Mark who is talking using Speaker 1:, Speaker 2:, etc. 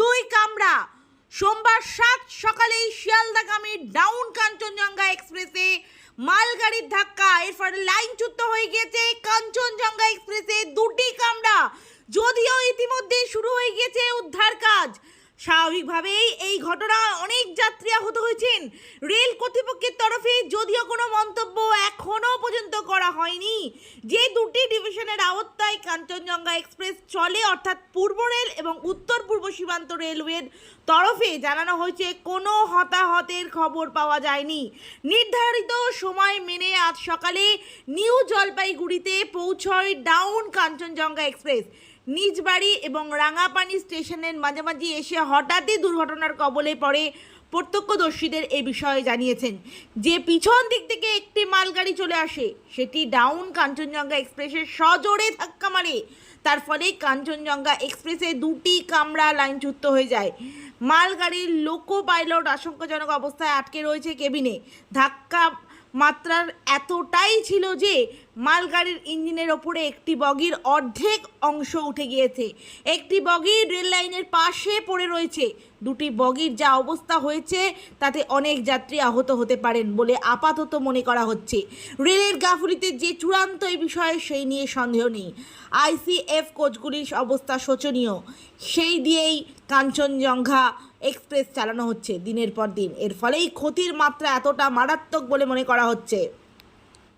Speaker 1: দুই কামরা। সোমবার সাত সকালেই শিয়ালদাগামী ডাউন কাঞ্চনজঙ্ঘা এক্সপ্রেসে মালগাড়ির ধাক্কা। এর ফলে লাইনচ্যুত হয়ে গিয়েছে কাঞ্চনজঙ্ঘা এক্সপ্রেসে দুটি কামরা। যদিও ইতিমধ্যে শুরু হয়ে গিয়েছে উদ্ধার কাজ। স্বাভাবিকভাবেই এই ঘটনায় অনেক যাত্রী আহত হয়েছেন। রেল কর্তৃপক্ষের তরফে যদিও কোনো মন্তব্য এখনও পর্যন্ত করা হয়নি। যে দুটি ডিভিশনের আওতায় কাঞ্চনজঙ্ঘা এক্সপ্রেস চলে, অর্থাৎ পূর্ব রেল এবং উত্তর পূর্ব সীমান্ত রেলওয়ের তরফে জানানো হয়েছে, কোনো হতাহতের খবর পাওয়া যায়নি। নির্ধারিত সময় মেনে আজ সকালে নিউ জলপাইগুড়িতে পৌঁছয় ডাউন কাঞ্চনজঙ্ঘা এক্সপ্রেস। নিজ বাড়ি এবং রাঙাপানি স্টেশনের মাঝামাঝি এসে হঠাৎই দুর্ঘটনার কবলে পড়ে প্রত্যক্ষদর্শীদের এ বিষয়ে জানিয়েছেন। যে পিছন দিক থেকে একটি মালগাড়ি চলে আসে, সেটি ডাউন কাঞ্চনজঙ্ঘা এক্সপ্রেসের সজোরে ধাক্কা মারে। তার ফলে কাঞ্চনজঙ্ঘা এক্সপ্রেসে দুটি কামরা লাইনচ্যুত হয়ে যায়। মালগাড়ির লোকো পাইলট আশঙ্কাজনক অবস্থায় আটকে রয়েছে কেবিনে। ধাক্কা মাত্রার এতটাই ছিল যে মালগাড়ির ইঞ্জিনের ওপরে একটি বগির অর্ধেক অংশ উঠে গিয়েছে। একটি বগি রেল লাইনের পাশে পড়ে রয়েছে। দুটি বগির যা অবস্থা হয়েছে, তাতে অনেক যাত্রী আহত হতে পারেন বলে আপাতত মনে করা হচ্ছে। রেলের গাফুলিতে যে চূড়ান্ত এই বিষয়ে সেই নিয়ে সন্দেহ নেই। আইসিএফ কোচগুলির অবস্থা শোচনীয়। সেই দিয়েই কাঞ্চনজঙ্ঘা এক্সপ্রেস চালানো হচ্ছে দিনের পর দিন। এর ফলেই ক্ষতির মাত্রা এতটা মারাত্মক বলে মনে করা হচ্ছে।